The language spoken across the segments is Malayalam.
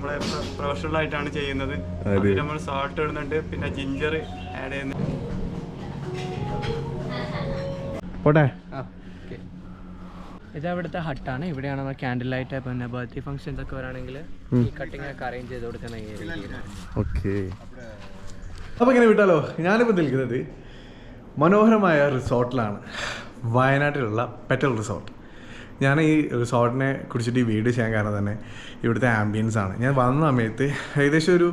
നമ്മളെ പ്രൊഫഷണൽ ആയിട്ടാണ് ചെയ്യുന്നത്. അതിൽ നമ്മൾ സാൾട്ട് ഇടുന്നുണ്ട് പിന്നെ ജിഞ്ചർ ആഡ് ചെയ്യുന്നുണ്ട് പോട്ടെ. ഇത് അവിടുത്തെ ഹട്ടാണ്. ഇവിടെയാണ് നമ്മൾ ക്യാൻഡിൽ ലൈറ്റ് പിന്നെ ബർത്ത്ഡേ ഫംഗ്ഷൻസ് ഒക്കെ വരാണെങ്കിൽ ഈ കട്ടിംഗ് ഒക്കെ അറേഞ്ച് ചെയ്ത് കൊടുക്കുന്ന. ഓക്കെ. അപ്പോൾ ഇങ്ങനെ വിട്ടാലോ? ഞാനിപ്പോൾ നിൽക്കുന്നത് മനോഹരമായ റിസോർട്ടിലാണ്. വയനാട്ടിലുള്ള പെറ്റൽ റിസോർട്ട് ഞാൻ ഈ റിസോർട്ടിനെ കുറിച്ചിട്ട് ഈ വീഡിയോ ചെയ്യാൻ കാരണം തന്നെ ഇവിടുത്തെ ആംബിയൻസ് ആണ്. ഞാൻ വന്ന സമയത്ത് ഏകദേശം ഒരു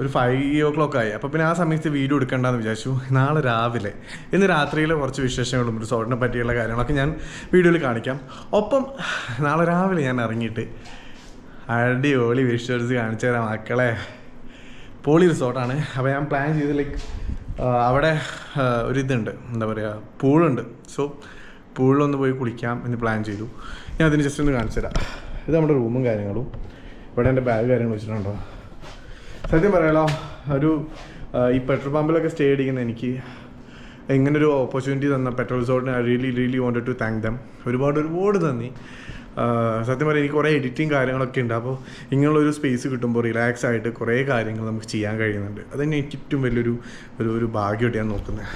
ഒരു ഫൈവ് ഓ ക്ലോക്ക് ആയി. അപ്പോൾ പിന്നെ ആ സമയത്ത് വീഡിയോ എടുക്കണ്ടെന്ന് വിചാരിച്ചു. നാളെ രാവിലെ. ഇന്ന് രാത്രിയിൽ കുറച്ച് വിശേഷങ്ങളും റിസോർട്ടിനെ പറ്റിയുള്ള കാര്യങ്ങളൊക്കെ ഞാൻ വീഡിയോയിൽ കാണിക്കാം. ഒപ്പം നാളെ രാവിലെ ഞാൻ ഇറങ്ങിയിട്ട് അടിപൊളി വിഷ്വൽസ് കാണിച്ചു തരാം മക്കളെ. പോളി റിസോർട്ടാണ്. അപ്പോൾ ഞാൻ പ്ലാൻ ചെയ്ത് ലൈക്ക് അവിടെ ഒരു ഇതുണ്ട്. എന്താ പറയുക പൂളുണ്ട്. സോ പൂളിലൊന്ന് പോയി കുളിക്കാം എന്ന് പ്ലാൻ ചെയ്തു. ഞാൻ അതിന് ജസ്റ്റ് ഒന്ന് കാണിച്ചു തരാം. ഇത് നമ്മുടെ റൂമും കാര്യങ്ങളും. ഇവിടെ എന്റെ ബാഗ് കാര്യങ്ങൾ വെച്ചിട്ടുണ്ടോ? സത്യം പറയാലോ ഒരു ഈ പെട്രോൾ പമ്പിലൊക്കെ സ്റ്റേ അടിക്കുന്ന എനിക്ക് ഇങ്ങനൊരു ഓപ്പർച്യൂണിറ്റി തന്ന petrol റിസോർട്ടിന് I really really wanted to thank them ഒരുപാട് ഒരുപാട് നന്ദി. സത്യം പറയാം എനിക്ക് കുറേ എഡിറ്റിംഗ് കാര്യങ്ങളൊക്കെ ഉണ്ട്. അപ്പോൾ ഇങ്ങനെയുള്ളൊരു സ്പേസ് കിട്ടുമ്പോൾ റിലാക്സ് ആയിട്ട് കുറേ കാര്യങ്ങൾ നമുക്ക് ചെയ്യാൻ കഴിയുന്നുണ്ട്. അതന്നെ എനിക്ക് ഏറ്റവും വലിയൊരു ഒരു ഒരു ഭാഗ്യമായിട്ട് ഞാൻ നോക്കുന്നത്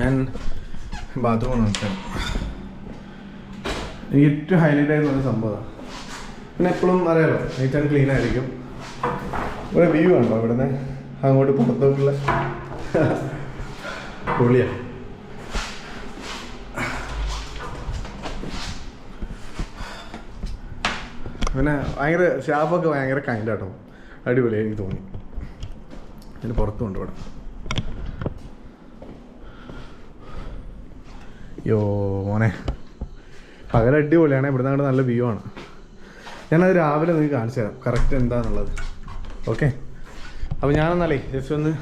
ഞാൻ ബാത്റൂം നോക്കാം എനിക്ക് ഏറ്റവും ഹൈലൈറ്റ് ആയി തോന്നിയ സംഭവമാണ് പിന്നെ എപ്പോഴും അറിയാലോ നീറ്റ് ആൻഡ് ക്ലീൻ ആയിരിക്കും. ഇവിടെ വ്യൂ ഉണ്ടോ ഇവിടുന്ന്? അങ്ങോട്ട് പുറത്തോട്ടുള്ള പൊളിയാണ് പിന്നെ ഭയങ്കര സ്റ്റാഫൊക്കെ ഭയങ്കര കൈൻഡ് കേട്ടോ അടിപൊളിയായി എനിക്ക് തോന്നി. പിന്നെ പുറത്തുണ്ട് ഇവിടെ. യോ മോനെ. പകരം അടിപൊളിയാണ് ഇവിടുന്ന് അങ്ങോട്ട് നല്ല വ്യൂ ആണ്. ഞാനത് രാവിലെ നിങ്ങൾക്ക് കാണിച്ചു തരാം കറക്റ്റ് എന്താണെന്നുള്ളത് ഓക്കെ അപ്പോൾ ഞാനെന്നാലേ ജസ്റ്റ് ഒന്ന്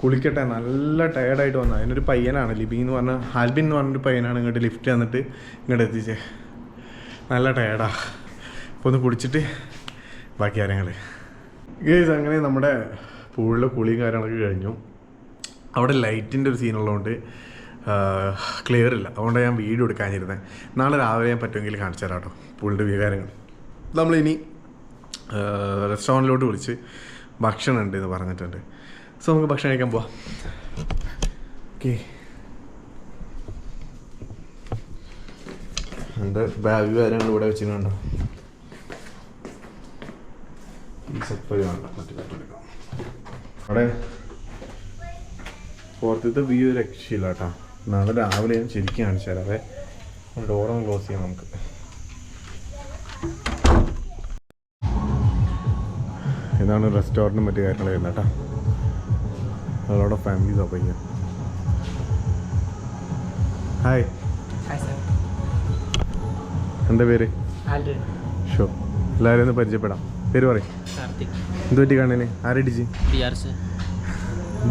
കുളിക്കട്ടെ നല്ല ടയർഡായിട്ട് വന്ന അതിനൊരു പയ്യനാണ് ലിബി എന്ന് പറഞ്ഞ ആൽബിൻ എന്ന് പറഞ്ഞൊരു പയ്യനാണ് ഇങ്ങോട്ട് ലിഫ്റ്റ് തന്നിട്ട് ഇങ്ങോട്ട് എത്തിച്ചേ. നല്ല ടയർഡാ അപ്പോൾ ഒന്ന് കുടിച്ചിട്ട് ബാക്കി കാര്യങ്ങൾ ഗേസ് അങ്ങനെ നമ്മുടെ പൂളിലെ കുളിയും കാര്യങ്ങളൊക്കെ കഴിഞ്ഞു. അവിടെ ലൈറ്റിന്റെ ഒരു സീനുള്ളതുകൊണ്ട് ക്ലിയർ ഇല്ല. അതുകൊണ്ട് ഞാൻ വീഡിയോ എടുക്കാനിരുന്നത് നാളെ രാവിലെ ഞാൻ പറ്റുമെങ്കിൽ കാണിച്ചു തരാം കേട്ടോ. പുള്ളിന്റെ വികാരങ്ങൾ നമ്മളിനി റെസ്റ്റോറന്റിലോട്ട് വിളിച്ച് ഭക്ഷണം ഉണ്ട് എന്ന് പറഞ്ഞിട്ടുണ്ട്. സോ നമുക്ക് ഭക്ഷണം കഴിക്കാൻ പോവാം. ഓക്കെ എന്റെ ബാഗ് കാര്യങ്ങൾ ഇവിടെ വെച്ചിട്ടുണ്ടോ ഈ അവിടെ പുറത്തത്തെ വ്യൂ രക്ഷയില്ല കേട്ടോ. നാളെ രാവിലെ ഞാൻ ശരിക്കും കാണിച്ചു തരാം അതെ ഡോറും ക്ലോസ് ചെയ്യാം നമുക്ക്. ഇതാണ് റെസ്റ്റോറന്റും മറ്റു കാര്യങ്ങളും വരുന്നത് കേട്ടോ. അതോടെ ഫാമിലി അപ്പോൾ ഹായ് എന്താ പേര്? ഷോ എല്ലാവരും ഒന്ന് പരിചയപ്പെടാം. പേര് പറയും. എന്ത് പറ്റി കാണാൻ ആരടിച്ച്?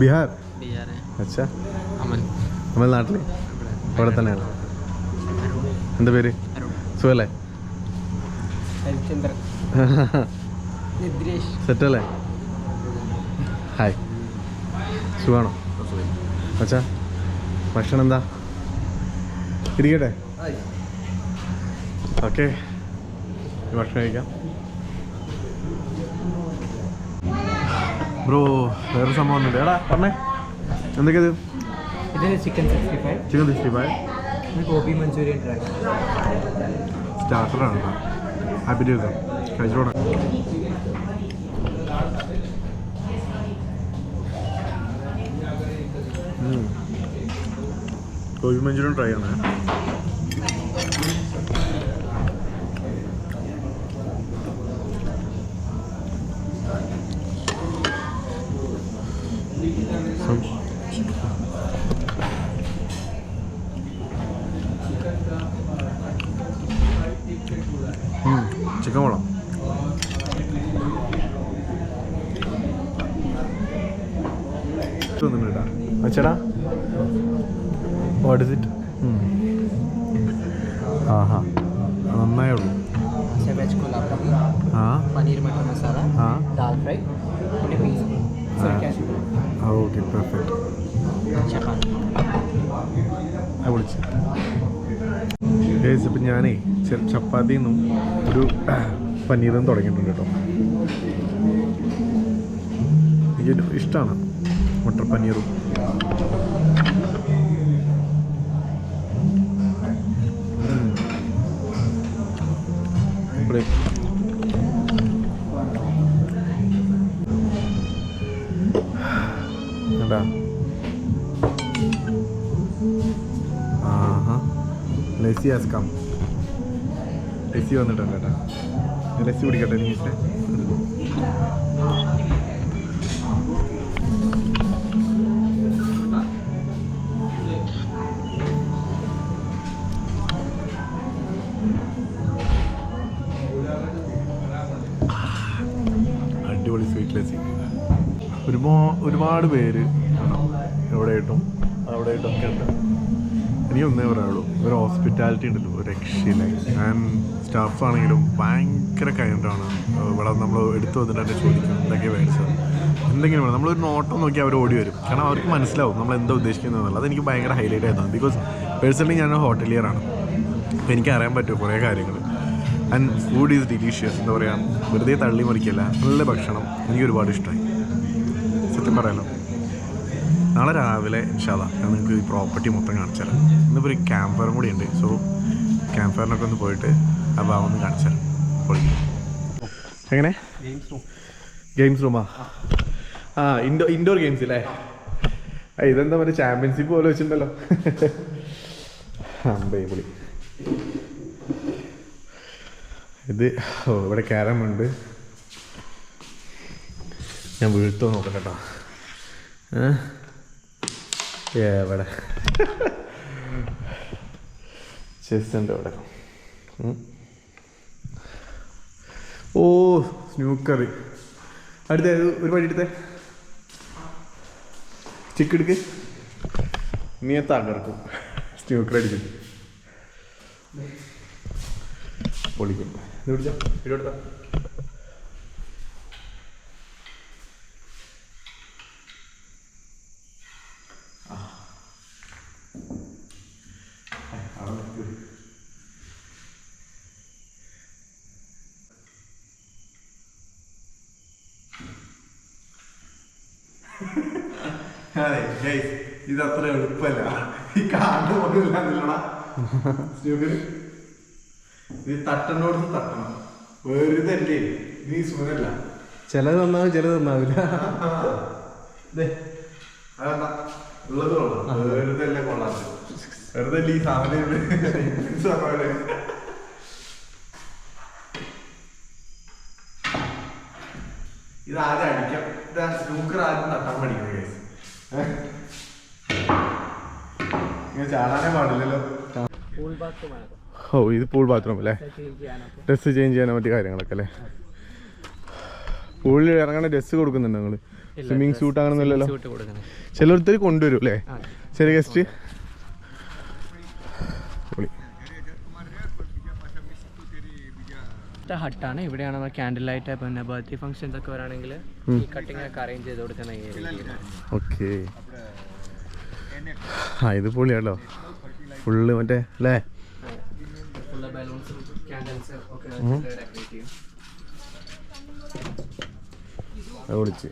ബിഹാർ? ബിഹാർ അച്ഛാ. അമൽ നമ്മൾ നാട്ടിൽ ഇവിടെ തന്നെയാണ്. എന്താ പേര്? സുഖല്ലേ? സെറ്റല്ലേ? ഹായ്. സുഖാണോ? അച്ഛാ ഭക്ഷണം എന്താ? ഇരിക്കട്ടെ? ഓക്കെ. ഭക്ഷണം കഴിക്കാം. ബ്രോ വേറെ സംഭവം ഒന്നുമില്ല എടാ പറഞ്ഞേ. എന്തൊക്കെയത് ഇതിന് chicken sixty five chicken sixty five ഇത് ഗോപി മഞ്ചൂരിയൻ ഡ്രൈ സ്റ്റാർട്ടറാണ് ഹാപ്പി ടു കഴിച്ചോടാ ഗോപി മഞ്ചൂരിയൻ ട്രൈ ആണ്. ചിക്കൻ കൊള്ളാം ചേട്ടാ. വാട്ട് ഇസ് ഇറ്റ് വിളിച്ചു നിന്നും ഒരു പനീറും തുടങ്ങിയിട്ടുണ്ട് കേട്ടോ. എനിക്ക് ഇഷ്ടമാണ് മട്ടർ പനീറും. ഇവിടെ ഹാസ് കം ലസ്സി വന്നിട്ടുണ്ട് കേട്ടോ. ലസ്സി കുടിക്കട്ടെ നീസ്റ്റേ അടിപൊളി സ്വീറ്റ് ലസ്സി ഒരുപാട് ഒരുപാട് പേര് ഇവിടെ ആയിട്ടും അവിടെ ആയിട്ടും ഒക്കെ ഉണ്ട്. എനിക്ക് ഒന്നേ പറയുള്ളൂ ഒരു ഹോസ്പിറ്റാലിറ്റി ഉണ്ടല്ലോ രക്ഷയില്ല. ഞാൻ സ്റ്റാഫ് ആണെങ്കിലും ഭയങ്കര കൈൻഡാണ് ഇവിടെ നമ്മൾ എടുത്തു വന്നിട്ട് തന്നെ ചോദിക്കും എന്തൊക്കെയാണ് മേടിച്ചത് എന്തെങ്കിലും വേണം. നമ്മളൊരു നോട്ടം നോക്കി അവർ ഓടി വരും. കാരണം അവർക്ക് മനസ്സിലാവും നമ്മൾ എന്താ ഉദ്ദേശിക്കുന്നത് എന്നുള്ളത്. അതെനിക്ക് ഭയങ്കര ഹൈലൈറ്റ് ആയിരുന്നു ബിക്കോസ് പേഴ്സണലി ഞാൻ ഹോട്ടലിയറാണ് അപ്പോൾ എനിക്ക് അറിയാൻ പറ്റും കുറേ കാര്യങ്ങൾ. ആൻഡ് ഫുഡ് ഈസ് ഡിലീഷ്യസ് എന്താ പറയുക വെറുതെ തള്ളി മറിക്കില്ല. നല്ല ഭക്ഷണം എനിക്ക് ഒരുപാട് ഇഷ്ടമായി സത്യം പറയാലോ. നാളെ രാവിലെ ഇൻഷാല്ല ഞാൻ നിങ്ങൾക്ക് ഈ പ്രോപ്പർട്ടി മൊത്തം കാണിച്ചു തരാം. ഇന്നിപ്പോൾ ഒരു ക്യാമ്പ് കൂടി ഉണ്ട്. സോ ക്യാമ്പ് ഫയറിനൊക്കെ ഒന്ന് പോയിട്ട് ആ ഭാഗം ഒന്ന് കാണിച്ചു തരാം. എങ്ങനെ? ഗെയിംസ് റൂമാ ആ? ഇൻഡോ ഇൻഡോർ ഗെയിംസ് അല്ലേ ഇതെന്താ മറ്റേ ചാമ്പ്യൻഷിപ്പ് പോലെ വെച്ചിട്ടുണ്ടല്ലോ. അമ്പേ പൊളി ഇത് ഓ ഇവിടെ ക്യാരമുണ്ട് ഞാൻ വീഴ്ത്തോ നോക്കട്ടെ കേട്ടോ. ഏ? എവിടെ ചെസ് ഉണ്ട് ഇവിടെ. ഓ സ്നൂക്കർ അടുത്ത ഒരു പടി എടുത്തേ? ചിക്ക് എടുക്ക്. നീ തകർക്കും സ്നൂക്കർ അടിച്ചിട്ട് പൊളിക്കും. ഇത് പിടിച്ചോ? എടുത്താ അതെ ഇത് അത്ര എളുപ്പല്ല. ഈ കാണ്ട് പോലും ഇത് തട്ടനോട് തട്ടണം. വെറുതെ അല്ലേ നീ സുഖമല്ല. ചിലത് നന്നാവും ചിലത് നന്നാവില്ല ഉള്ളത് കൊള്ളാം. വെറുതെ അല്ലേ കൊള്ളാം. വെറുതെ ഈ സാധനം ഇത് ആദ്യം അടിക്കാം. ഇത് സ്നൂക്കർ ആദ്യം തട്ടാൻ പഠിക്കുന്നത് കേസ് ചാടാനേ പാടില്ലല്ലോ ഓ ഇത് പൂൾ ബാത്റൂം അല്ലേ? ഡ്രസ്സ് ചേഞ്ച് ചെയ്യാനും മറ്റു കാര്യങ്ങളൊക്കെ അല്ലേ? പൂളിൽ ഇറങ്ങണ ഡ്രസ്സ് കൊടുക്കുന്നുണ്ട് നിങ്ങൾ സ്വിമ്മിങ് സ്യൂട്ട് അങ്ങനൊന്നുമില്ലല്ലോ ചിലർത്തേക്ക് ചിലർത്തർ കൊണ്ടുവരും അല്ലേ. ചെറിയ ഗസ്റ്റ് ഹട്ടാണ്. ഇവിടെയാണ് നമ്മൾ ക്യാൻഡിൽ ലൈറ്റ് പിന്നെ ബർത്ത്ഡേ ഫംഗ്ഷൻസ് ഒക്കെ വരാണെങ്കിൽ ഈ കട്ടിംഗ് ഒക്കെ അറേഞ്ച് ചെയ്ത് കൊടുക്കുന്ന ഓക്കെ. ആ ഇത് പൊളിയാണല്ലോ ഫുള്ള് മറ്റേ അല്ലേ? വിളിച്ച്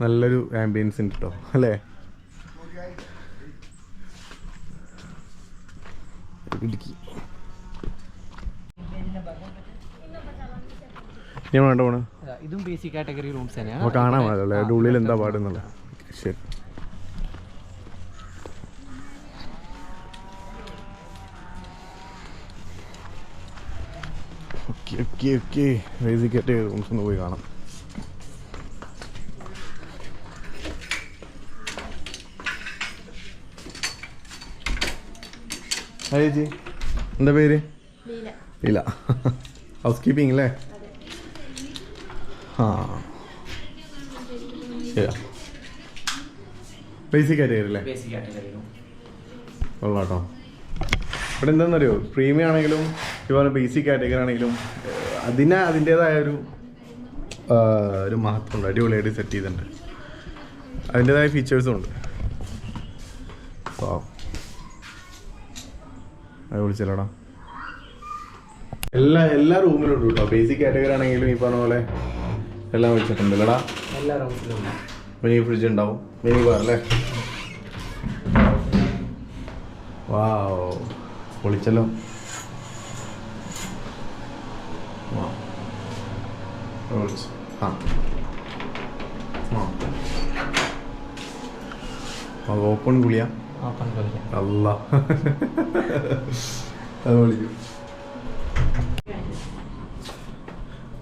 നല്ലൊരു ആംബിയൻസ് ഉണ്ട് കേട്ടോ അല്ലേ? ഇടുക്കി. ഞാൻ വേണ്ട പോണേ. ഇതും ബേസിക് കാറ്റഗറി റൂംസ് തന്നെയാണ് അപ്പോൾ കാണാൻ പാടില്ല അതിന്റെ ഉള്ളിൽ എന്താ പാടുന്നുള്ളത്? ശരി. Okay okay okay. Category rooms ഒന്ന് പോയി കാണാം. ഹായ് ചേച്ചി എന്താ പേര്? ഹൗസ് കീപ്പിംഗ് അല്ലേ? ആ. ശരിയാ. ബേസിക് ആയിട്ട് കയറില്ലേ ബേസിക് കാറ്റഗറി റൂം കൊള്ളാം കേട്ടോ ഇവിടെ എന്താണെന്നറിയോ പ്രീമിയം ആണെങ്കിലും ഇതുപോലെ ബേസിക് കാറ്റഗറി ആണെങ്കിലും അതിന് അതിന്റേതായ ഒരു ഒരു മഹത്വമുണ്ട് അടിപൊളിയായിട്ട് സെറ്റ് ചെയ്തിട്ടുണ്ട്. അതിന്റേതായ ഫീച്ചേഴ്സും ഉണ്ട്. അത് വിളിച്ചല്ലോടാ എല്ലാ എല്ലാ റൂമിലും ഉണ്ട് കേട്ടോ. ബേസിക് കാറ്റഗറി ആണെങ്കിലും ഈ പറഞ്ഞ പോലെ എല്ലാം വെച്ചിട്ടുണ്ട് അല്ലടാ മിനി ഫ്രിഡ്ജ് ഉണ്ടാവും. മിനി ബാർ അല്ലേ? വാവ് പൊളിച്ചല്ലോ. ആ. ഓപ്പൺ കുളിയാ അല്ല അത് വിളിക്കും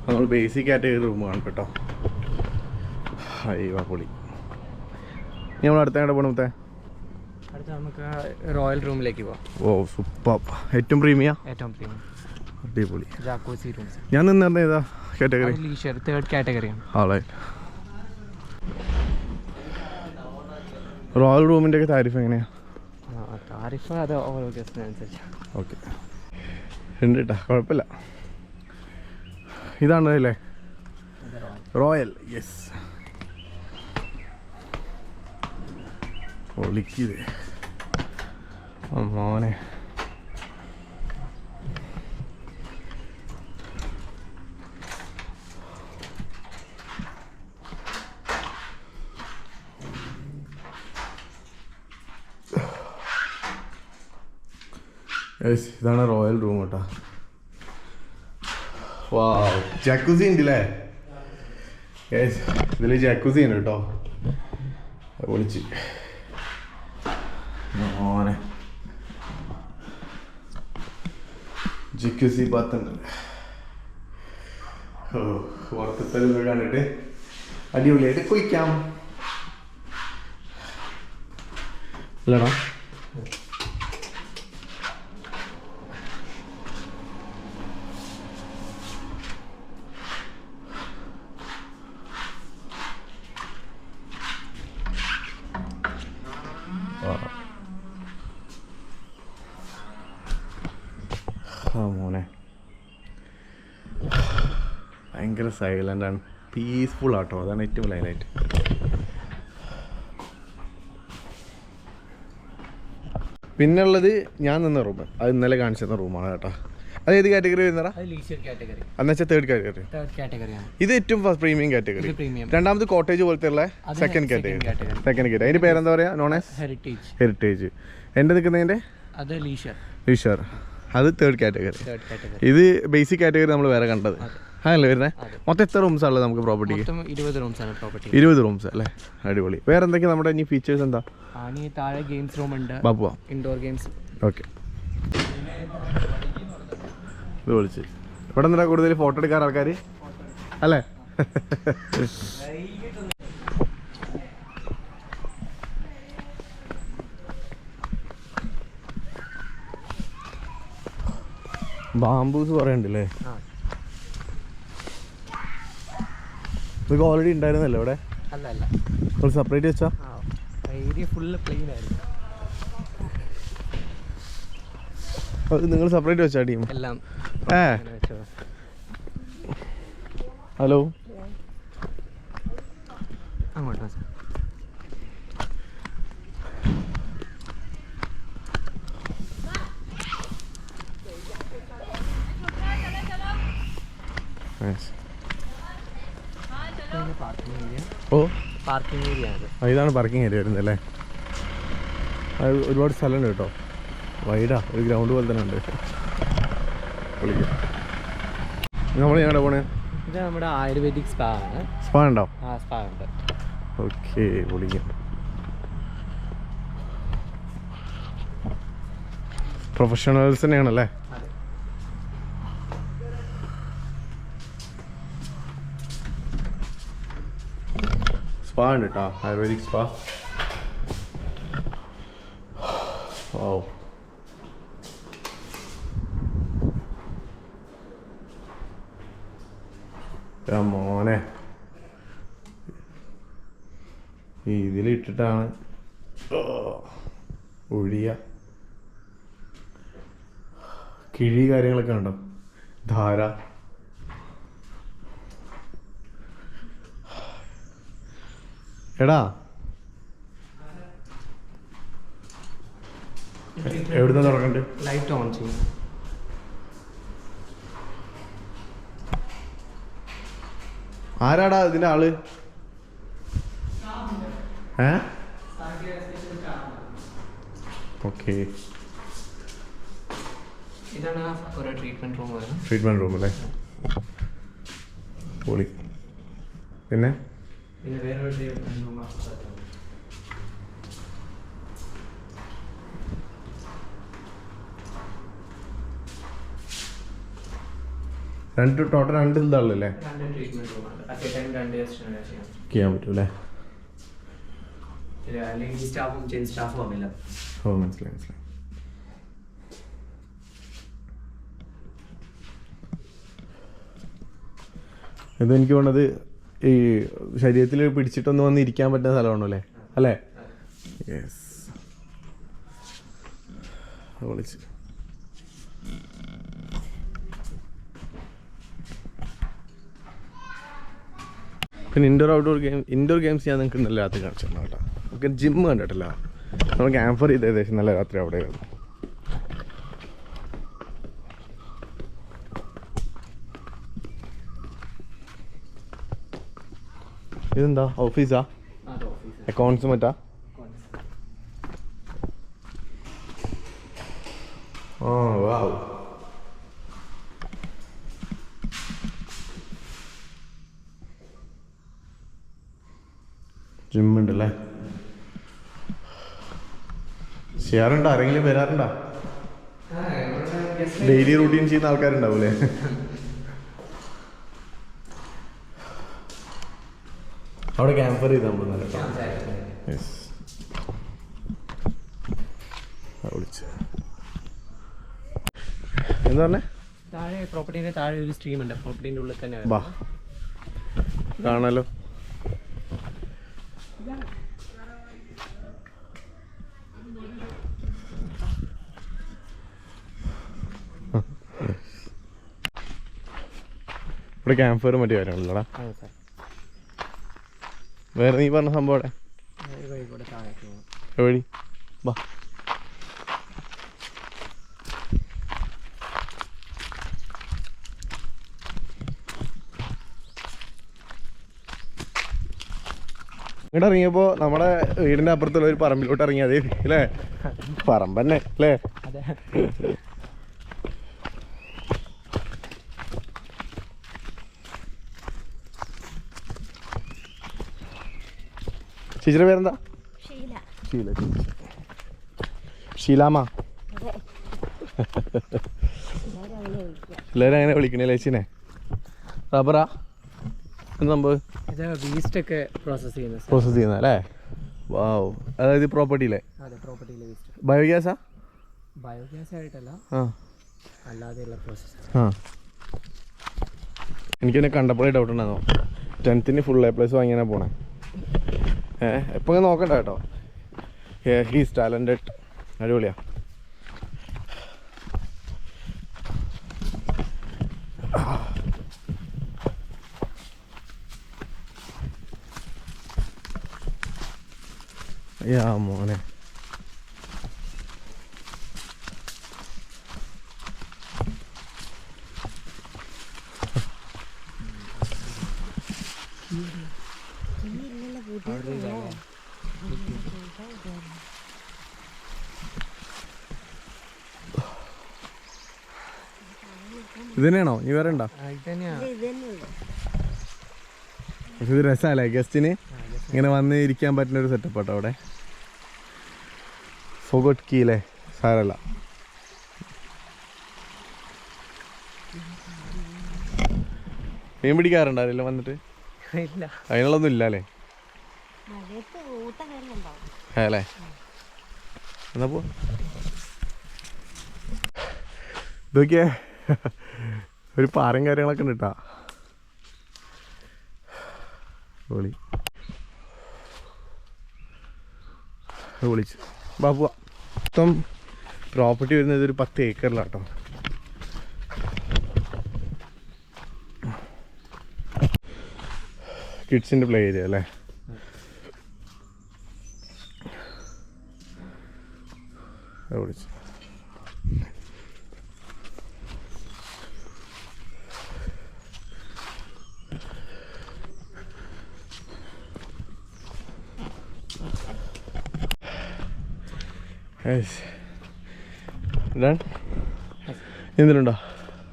നമ്മൾ ബേസിക് ആയിട്ട് കാറ്റഗറി റൂമാണ് കേട്ടോ. അയ്യോ പൊളി. ഇനി നമ്മൾ അടുത്ത എവിടെ പോകണം മുത്തേ. അടുത്ത നമുക്ക് റോയൽ റൂമിലേക്ക് പോവാം. ഓ സൂപ്പർ. ഏറ്റവും പ്രീമിയ ഏറ്റവും പ്രീമിയം അടിപൊളി. ജാക്കോസി റൂംസ് ഞാൻ നിന്നിരുന്ന ഏതാ കാറ്റഗറി ലീഷർ തേർഡ് കാറ്റഗറിയാണ് ആളെ റോയൽ റൂമിന്റെ ഒക്കെ താരിഫ് എങ്ങനെയാണ് താരിഫ് അത് ഓരോ ഗസ്റ്റിനനുസരിച്ച് ഓക്കെ ഉണ്ട് കേട്ടോ കുഴപ്പമില്ല. ഇതാണ് അല്ലേ റോയൽ യെസ് ഒളിക്കിത്. മോനെ. ഇതാണ് റോയൽ റൂം കേട്ടോ ജക്കുസി ഉണ്ട് അല്ലേ ഇതിൽ ഇതിൽ ജക്കുസി ഉണ്ട് കേട്ടോ വിളിച്ച് മോനെ. ജക്കുസി ബാത്തുണ്ട് പുറത്തത്തെ കണ്ടിട്ട് അടിപൊളിയായിട്ട് കുളിക്കാം. അല്ലടാ ആ മോനെ ഭയങ്കര സൈലന്റ് ആണ് പീസ്ഫുൾ ആട്ടോ. അതാണ് ഏറ്റവും ഹൈലൈറ്റ് പിന്നുള്ളത് ഞാൻ നിന്ന റൂം അത് ഇന്നലെ കാണിച്ചു തന്ന റൂമാണ് കേട്ടോ. അത് ഏത് കാറ്റഗറി വരുന്നടാ? എന്നുവെച്ചാൽ തേർഡ് കാറ്റഗറി ഇത് ഏറ്റവും ഫസ്റ്റ് പ്രീമിയം കാറ്റഗറി രണ്ടാമത് കോട്ടേജ് പോലത്തെ ഉള്ള സെക്കൻഡ് കാറ്റഗറി സെക്കൻഡ് കാറ്റഗറി അതിന്റെ പേരെന്താ പറയാ? നോൺ ആസ് ഹെറിറ്റേജ് ഹെറിറ്റേജ് എന്റെ നിൽക്കുന്നതിന്റെ അത് ലീഷർ ലീഷർ അത് തേർഡ് കാറ്റഗറി തേർഡ് കാറ്റഗറി ഇത് ബേസിക് കാറ്റഗറി നമ്മൾ വേറെ കണ്ടത്. അതെ. അതല്ലേ വരുന്നത് മൊത്തം എത്ര റൂംസ് ഉള്ളത് നമുക്ക് പ്രോപ്പർട്ടിക്ക് ഇരുപത് റൂംസ് ആണ് പ്രോപ്പർട്ടി ഇരുപത് റൂംസ് അല്ലേ? അടിപൊളി. വേറെ എന്തൊക്കെയാ നമ്മുടെ ഇനി ഫീച്ചേഴ്സ് എന്താ? ആണ് താഴെ ഗെയിംസ് റൂം ഉണ്ട്. ബാബുവാ ഇൻഡോർ ഗെയിംസ് ഓക്കെ ഇത് വിളിച്ച്. ഇവിടെ നിന്നാ കൂടുതൽ ഫോട്ടോ എടുക്കാൻ ആൾക്കാർ അല്ലേ? ബാംബൂസ് കുറേ ഇതൊക്കെ ഓൾറെഡി ഉണ്ടായിരുന്നല്ലോ ഇവിടെ അല്ല അല്ല സെപ്പറേറ്റ് വെച്ചാ? ഏരിയ ഫുള്ള് പ്ലെയിൻ ആയിരുന്നു. അത് നിങ്ങൾ സെപ്പറേറ്റ് വെച്ചാ ടീം? എല്ലാം ഏ? ഹലോ അങ്ങോട്ട് വെച്ചോ. ഇതാണ് പാർക്കിംഗ് ഏരിയ ഓ പാർക്കിംഗ് ഏരിയ ആണ്. ഇതാണ് പാർക്കിംഗ് ഏരിയ വരുന്നത് അല്ലേ? അത് ഒരുപാട് സ്ഥലമുണ്ട് കേട്ടോ. വൈഡാ ഒരു ഗ്രൗണ്ട് പോലെ തന്നെ ഉണ്ട്. നമ്മൾ ഞങ്ങളുടെ പോണേ? ഇത് നമ്മുടെ ആയുർവേദിക് സ്പാ ആണ്. സ്പാ ഉണ്ടോ? ആ സ്പാ ഉണ്ട്. ഓക്കെ വിളിക്കാം. പ്രൊഫഷണൽസ് തന്നെയാണല്ലേ അതെ സ്പാ ഉണ്ട് കേട്ടോ ആയുർവേദിക് സ്പാ. ഓ മോനെ. ഇതിലിട്ടിട്ടാണ് ഒഴിയ. കിഴി കാര്യങ്ങളൊക്കെ ഉണ്ടോ ധാര. എടാ. എവിടുന്ന് തുറക്കണ്ട്? ലൈറ്റ് ഓൺ ചെയ്യും. ആരാടാ ഇതിന്റെ ആൾ? ഏ? ഓക്കെ. ഇതാണ് ട്രീറ്റ്മെന്റ് റൂം ട്രീറ്റ്മെന്റ് റൂം അല്ലേ? പൊളി. പിന്നെ? പിന്നെ വേറൊരു ട്രീറ്റ്മെന്റ് റൂം രണ്ട് ടോട്ടൽ രണ്ട് ഇതാണല്ലേ ചെയ്യാൻ പറ്റൂലേ സ്റ്റാഫും സ്റ്റാഫും ആവില്ല ഓ മനസ്സിലായി മനസ്സിലായി. ഇത് എനിക്ക് തോന്നുന്നത് ഈ ശരീരത്തിൽ പിടിച്ചിട്ടൊന്ന് വന്ന് ഇരിക്കാൻ പറ്റുന്ന സ്ഥലമാണോ അല്ലേ? അല്ലേ? യെസ് വിളിച്ച്. പിന്നെ indoor outdoor game indoor games ഞാൻ നിങ്ങൾക്ക് നല്ല രാത്രി കാണിച്ചു കേട്ടോ. നമുക്ക് ജിം കണ്ടിട്ടില്ല. നമ്മൾ ക്യാമ്പർ ചെയ്ത ഏകദേശം നല്ല രാത്രി അവിടെ ആയിരുന്നു. ഇതെന്താ? ഓഫീസാ അക്കൗണ്ട്സ് മറ്റാ? Oh wow. ജിമ്മുണ്ടല്ലേ? ചെയ്യാറുണ്ടോ? ആരെങ്കിലും വരാറുണ്ടോ? ഡെയിലി റൂട്ടീൻ ചെയ്യുന്ന ആൾക്കാരുണ്ടാവൂലേ? അവിടെ ക്യാമ്പർ ചെയ്ത് നമ്മൾ യെസ് വിളിച്ചു. എന്താ പറഞ്ഞേ? താഴെ പ്രോപ്പർട്ടിന്റെ താഴെ ഒരു സ്ട്രീം ഉണ്ട്. പ്രോപ്പർട്ടിന്റെ ഉള്ളിൽ തന്നെ ബാ. കാണാലോ? ഇവിടെ ക്യാമ്പ് ഫയർ മറ്റു കാര്യങ്ങളല്ലടാ വേറെ നീ പറഞ്ഞ സംഭവം പോകണം ബാ ഇങ്ങോട്ട് ഇറങ്ങിയപ്പോ നമ്മുടെ വീടിന്റെ അപ്പുറത്തുള്ള ഒരു പറമ്പിലോട്ട് ഇറങ്ങിയത് അല്ലേ? പറമ്പന്നെ അല്ലേ? ചേച്ചിയുടെ പേരെന്താ? ഷീല. ഷീല ചേച്ചി. ഷീലാമ്മ. എല്ലാവരും അങ്ങനെ വിളിക്കണേ ചേച്ചിനെ? റബ്ബറാ എന്ത് സംഭവം? ചെയ്യുന്നത് പ്രോസസ് ചെയ്യുന്ന അല്ലേ? വാവ് അതായത് പ്രോപ്പർട്ടിയിലെ അതെ പ്രോപ്പർട്ടിയിലെ വേസ്റ്റ് ബയോഗ്യാസാ ബയോഗ്യാസ് ആയിട്ടല്ല. ആ. അല്ലാതെയുള്ള പ്രോസസ്സ് ആ. എനിക്കെന്നെ കണ്ടപ്പോഴേ ഡൗട്ട് ഉണ്ടായിരുന്നു. ടെൻത്തിന് ഫുൾ എ പ്ലസ് വാങ്ങിയാ പോണേ. എപ്പോൾ നോക്കണ്ട കേട്ടോ. ഹീസ് ടാലന്റഡ് അടിപൊളിയാ. യാ മോനെ. ഇത് ഇനി നീ വേറെ ഉണ്ടോ? പക്ഷെ ഇത് രസമല്ലേ ഗസ്റ്റിന് ഇങ്ങനെ വന്ന് ഇരിക്കാൻ പറ്റുന്ന ഒരു സെറ്റപ്പ് കേട്ടോ അവിടെ. ഫൊഗോട്ട് കീലേ സാരല്ല. മീൻ പിടിക്കാറുണ്ടോ വന്നിട്ട്? ഇല്ല. അതിനുള്ളൊന്നും ഇല്ല അല്ലേ അല്ലേ? എന്നാ പോ. ഇതൊക്കെ ഒരു പാറയും കാര്യങ്ങളൊക്കെ ഉണ്ട് കേട്ടോ വിളി. വിളിച്ചു. ബാബു മൊത്തം പ്രോപ്പർട്ടി വരുന്നത് ഒരു പത്ത് ഏക്കറിലാട്ടോ. കിഡ്സിന്റെ പ്ലേ ഏരിയ അല്ലേ? വിളിച്ചു. എന്തിനുണ്ടോ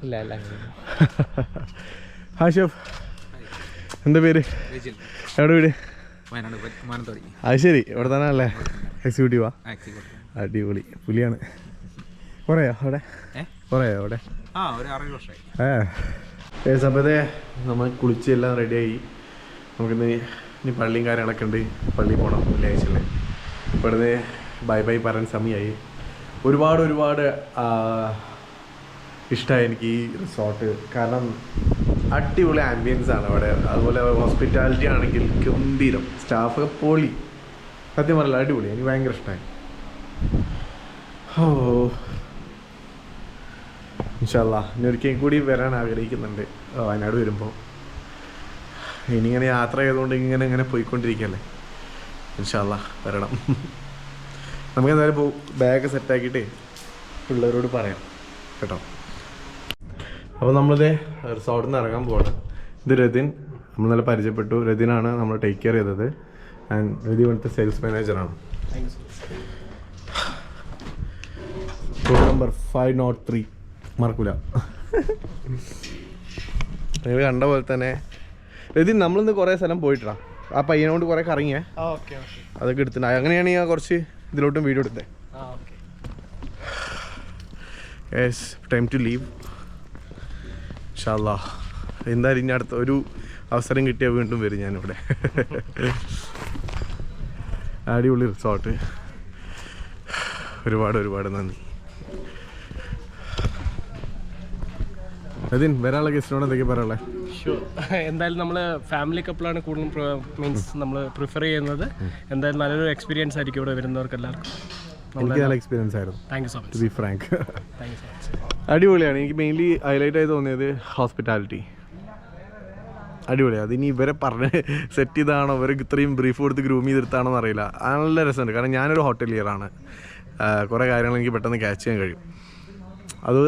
ഇല്ല ഇല്ല ഹായ് ഷെഫ്. എന്താ പേര്? എവിടെ വീട്? അത് ശരി. ഇവിടെ തന്നെ അല്ലേ? എക്സിക്യൂട്ടീവാ അടിപൊളി. പുലിയാണ്. കുറയോ അവിടെ? കുറയോ അവിടെ? ഏ. സമയത്തെ നമ്മൾ കുളിച്ച് എല്ലാം റെഡിയായി നമുക്കിന്ന് ഇനി പള്ളിയും കാര്യങ്ങളൊക്കെ ഉണ്ട്. പള്ളിയിൽ പോകണം വെള്ളിയാഴ്ചയല്ലേ ഇവിടുന്ന് ബൈ ബൈ പറയാൻ സമയമായി. ഒരുപാട് ഒരുപാട് ഇഷ്ടമായി എനിക്ക് ഈ റിസോർട്ട്. കാരണം അടിപൊളി ആംബിയൻസ് ആണ് അവിടെ. അതുപോലെ ഹോസ്പിറ്റാലിറ്റി ആണെങ്കിൽ ഗംഭീരം. സ്റ്റാഫ് പൊളി. സത്യം പറയില്ല അടിപൊളി. എനിക്ക് ഭയങ്കര ഇഷ്ടമായി ഓ. ഇൻഷല്ല ഇനി ഒരിക്കലും കൂടി വരാൻ ആഗ്രഹിക്കുന്നുണ്ട്. വയനാട് വരുമ്പോൾ ഇനി ഇങ്ങനെ യാത്ര ചെയ്തുകൊണ്ട് ഇങ്ങനെ ഇങ്ങനെ പോയിക്കൊണ്ടിരിക്കുകയല്ലേ? ഇൻഷല്ല വരണം. നമുക്ക് എന്തായാലും പോ ബാഗ് സെറ്റാക്കിയിട്ട് പിള്ളേരോട് പറയാം കേട്ടോ? അപ്പോൾ നമ്മളിത് റിസോർട്ടിൽ നിന്ന് ഇറങ്ങാൻ പോവാണ്. ഇത് രതിൻ നമ്മൾ നല്ല പരിചയപ്പെട്ടു. രതിനാണ് നമ്മൾ ടേക്ക് കെയർ ചെയ്തത്. ആൻഡ് രതി ഇവിടുത്തെ സെയിൽസ് മാനേജറാണ് room number five not three മറക്കൂല. നിങ്ങൾ കണ്ട പോലെ തന്നെ. രതി നമ്മളിന്ന് കുറേ സ്ഥലം പോയിട്ടാണ് ആ പയ്യനോട് കുറേ കറങ്ങിയേ. അതൊക്കെ എടുത്തിട്ടുണ്ട് അങ്ങനെയാണെങ്കിൽ കുറച്ച് ഇതിലോട്ടും വീഡിയോ എടുത്തേ. യെസ് ടൈം ടു ലീവ് ഷാല്ലാ എന്തായാലും ഇനി അടുത്ത ഒരു അവസരം കിട്ടിയാൽ വീണ്ടും വരും ഞാനിവിടെ. അടിപൊളി റിസോർട്ട് ഒരുപാട് ഒരുപാട് നന്ദി. അതിൻ വരാനുള്ള ഗസ്റ്റിനോട് എന്തൊക്കെ പറയാനുള്ളത് എന്തായാലും നമ്മൾ ഫാമിലി കപ്പിളാണ് കൂടുതലും മീൻസ് നമ്മൾ പ്രിഫർ ചെയ്യുന്നത്. എന്തായാലും നല്ലൊരു എക്സ്പീരിയൻസ് ആയിരിക്കും ഇവിടെ വരുന്നവർക്ക് എല്ലാവർക്കും. എനിക്ക് നല്ല എക്സ്പീരിയൻസ് ആയിരുന്നു. Thank you so too much be frank അടിപൊളിയാണ്. എനിക്ക് മെയിൻലി ഹൈലൈറ്റ് ആയി തോന്നിയത് ഹോസ്പിറ്റാലിറ്റി അടിപൊളിയാണ് അതിനി ഇവരെ പറഞ്ഞ് സെറ്റ് ചെയ്താണോ ഇവർക്ക് ഇത്രയും ബ്രീഫ് കൊടുത്ത് ഗ്രൂം ചെയ്തെടുത്താണോ അറിയില്ല. ആ നല്ല രസമുണ്ട്. കാരണം ഞാനൊരു ഹോട്ടലിയറാണ് കുറേ കാര്യങ്ങൾ എനിക്ക് പെട്ടെന്ന് ക്യാച്ച് ചെയ്യാൻ കഴിയും. അത്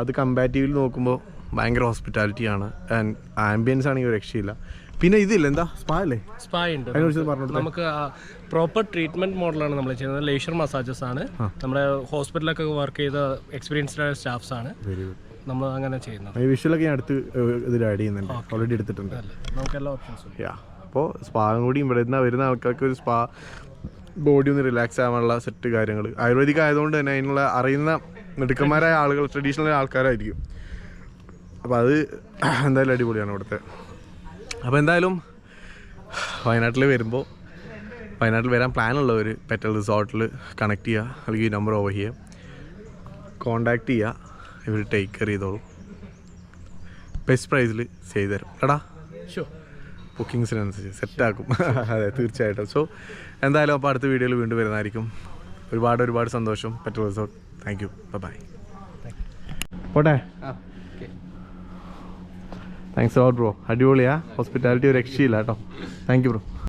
അത് കമ്പാറ്റീവിൽ നോക്കുമ്പോൾ ഭയങ്കര ഹോസ്പിറ്റാലിറ്റിയാണ്. ആൻഡ് ആംബിയൻസ് ആണെങ്കിൽ രക്ഷയില്ല. പിന്നെ ഇതില്ല എന്താ? സ്പാ അല്ലേ സ്പാ ഉണ്ട്. നമുക്ക് പ്രോപ്പർ ട്രീറ്റ്മെന്റ് മോഡലാണ് നമ്മൾ ചെയ്യുന്നത്. ലേഷർ മസാജസ് ആണ്. നമ്മുടെ ഹോസ്പിറ്റലൊക്കെ വർക്ക് ചെയ്ത എക്സ്പീരിയൻസ്ഡ് ആയ സ്റ്റാഫ്സ് ആണ് നമ്മൾ അങ്ങനെ ചെയ്യുന്നത്. വിഷ്വലൊക്കെ ഞാൻ അടുത്ത് ഇതിൽ ആഡ് ചെയ്യുന്നുണ്ട്. ഓൾറെഡി എടുത്തിട്ടുണ്ട്. നമുക്ക് എല്ലാ ഓപ്ഷൻസും യാ അപ്പോൾ സ്പായും കൂടി വരുന്ന വരുന്ന ആൾക്കാർക്ക് ഒരു സ്പാ ബോഡി ഒന്ന് റിലാക്സ് ആവാനുള്ള സെറ്റ് കാര്യങ്ങൾ ആയുർവേദിക് ആയതുകൊണ്ട് തന്നെ അതിനുള്ള അറിയുന്ന മിടുക്കന്മാരായ ആളുകൾ ട്രഡീഷണൽ ആൾക്കാരായിരിക്കും. അപ്പോൾ അത് എന്തായാലും അടിപൊളിയാണ് ഇവിടുത്തെ. അപ്പോൾ എന്തായാലും വയനാട്ടിൽ വരുമ്പോൾ വയനാട്ടിൽ വരാൻ പ്ലാനുള്ളവർ പെറ്റൽ റിസോർട്ടിൽ കണക്ട് ചെയ്യുക അല്ലെങ്കിൽ ഈ നമ്പർ ഓവർ ചെയ്യുക കോണ്ടാക്ട് ചെയ്യുക ഇവർ ടേക്ക് കെയർ ചെയ്തോളൂ. ബെസ്റ്റ് പ്രൈസിൽ ചെയ്തു തരും. എടാ. ഷോ ബുക്കിങ്സിനനുസരിച്ച് സെറ്റാക്കും അതെ തീർച്ചയായിട്ടും. സോ എന്തായാലും അപ്പോൾ അടുത്ത വീഡിയോയിൽ വീണ്ടും വരുന്നതായിരിക്കും. ഒരുപാട് ഒരുപാട് സന്തോഷം. Petal resort thank you bye പോട്ടെ? താങ്ക്സ് ലോട്ട് ബ്രോ അടിപൊളിയാ. ഹോസ്പിറ്റാലിറ്റി ഒരു രക്ഷയില്ല കേട്ടോ. Thank you bro